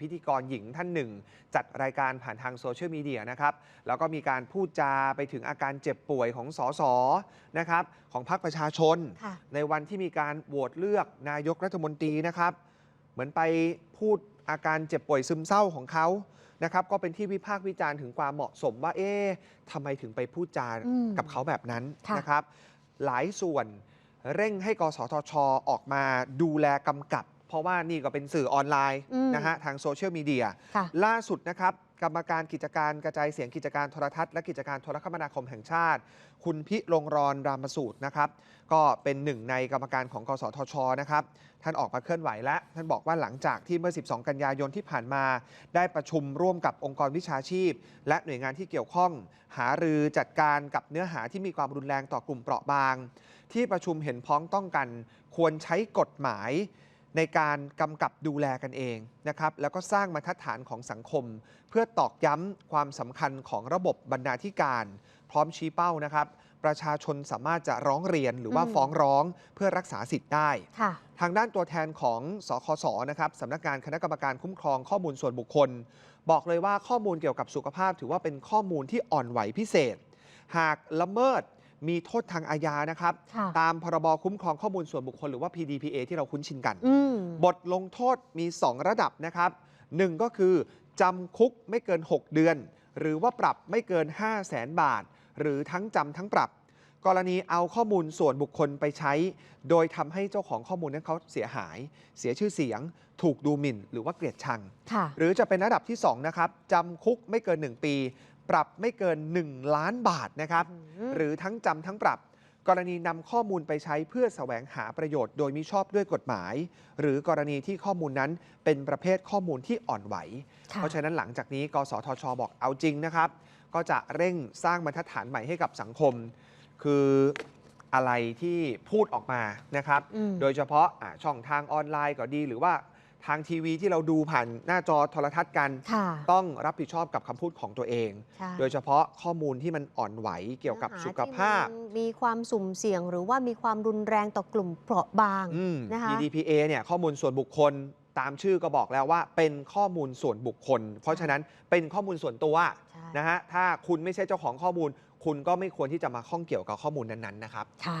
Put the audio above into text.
พิธีกรหญิงท่านหนึ่ง จัดรายการผ่านทางโซเชียลมีเดียนะครับ แล้วก็มีการพูดจาไปถึงอาการเจ็บป่วยของสสนะครับของพรรคประชาชนค่ะในวันที่มีการโหวตเลือกนายกรัฐมนตรีนะครับ เหมือนไปพูดอาการเจ็บป่วยซึมเศร้าของเขานะครับก็เป็นที่วิพากษ์วิจารณ์ถึงความเหมาะสมว่า เอ๊ะทำไมถึงไปพูดจาอืมกับเขาแบบนั้นค่ะนะครับ หลายส่วนเร่งให้กสทช ออกมาดูแลกำกับ เพราะว่านี่ก็เป็นสื่อออนไลน์อืมนะฮะทางโซเชียลมีเดียค่ะล่าสุดนะครับกรรมการกิจการกระจายเสียงกิจการโทรทัศน์และกิจการโทรคมนาคมแห่งชาติ คุณพิลงรอนรามสูตรนะครับ ก็เป็นหนึ่งในกรรมการของกสทชนะครับ ท่านออกมาเคลื่อนไหวและ ท่านบอกว่าหลังจากที่เมื่อ 12 กันยายนที่ผ่านมา ได้ประชุมร่วมกับองค์กรวิชาชีพ และหน่วยงานที่เกี่ยวข้อง หารือจัดการกับเนื้อหาที่มีความรุนแรงต่อกลุ่มเปราะบาง ที่ประชุมเห็นพ้องต้องกัน ควรใช้กฎหมาย ในการกำกับดูแลกันเองนะครับแล้วก็สร้างมาตรฐานของสังคม เพื่อตอกย้ำความสำคัญของระบบบรรณาธิการ พร้อมชี้เป้านะครับ ประชาชนสามารถจะร้องเรียนหรือว่าอืมฟ้องร้องเพื่อรักษาสิทธิ์ได้ค่ะทางด้านตัวแทนของสคสนะครับสำนักงานคณะกรรมการคุ้มครองข้อมูลส่วนบุคคล บอกเลยว่าข้อมูลเกี่ยวกับสุขภาพ ถือว่าเป็นข้อมูลที่อ่อนไหวพิเศษ หากละเมิด มีโทษทางอาญานะครับค่ะตามพรบคุ้มครองข้อมูลส่วนบุคคลหรือว่า PDPA ที่เราคุ้นชินกันอืมบทลงโทษมี 2 ระดับนะครับหนึ่งก็คือจำคุกไม่เกิน 6 เดือน หรือว่าปรับไม่เกิน 5 0 0แสนบาท หรือทั้งจำทั้งปรับ กรณีเอาข้อมูลส่วนบุคคลไปใช้ โดยทำให้เจ้าของข้อมูลนั้นเขาเสียหาย เสียชื่อเสียง ถูกดูหมิ่น หรือว่าเกลียดชังค่ะหรือจะเป็นระดับที่2นะครับจำคุกไม่เกิน 1 ปี ปรับไม่เกิน 1 ล้านบาทนะครับอืมหรือทั้งจำทั้งปรับ กรณีนำข้อมูลไปใช้เพื่อแสวงหาประโยชน์โดยมิชอบด้วยกฎหมาย หรือกรณีที่ข้อมูลนั้นเป็นประเภทข้อมูลที่อ่อนไหวค่ะเพราะฉะนั้นหลังจากนี้ กสทช บอกเอาจริงนะครับ ก็จะเร่งสร้างบรรทัดฐานใหม่ให้กับสังคม คืออะไรที่พูดออกมานะครับอืมโดยเฉพาะอะช่องทางออนไลน์ก็ดีหรือว่า ทางทีวีที่เราดูผ่านหน้าจอโทรทัศน์กัน ค่ะ ต้องรับผิดชอบกับคำพูดของตัวเอง ใช่โดยเฉพาะข้อมูลที่มันอ่อนไหวเกี่ยวกับเนื้อหสุขภาพที่มันมีความสุ่มเสี่ยงหรือว่ามีความรุนแรงต่อกลุ่มเปราะบาง อืม นะคะ PDPA เนี่ยข้อมูลส่วนบุคคลตามชื่อก็บอกแล้วว่าเป็นข้อมูลส่วนบุคคล เพราะฉะนั้นเป็นข้อมูลส่วนตัวใช่นะฮะถ้าคุณไม่ใช่เจ้าของข้อมูล คุณก็ไม่ควรที่จะมาข้องเกี่ยวกับข้อมูลนั้นๆนะครับ ค่ะ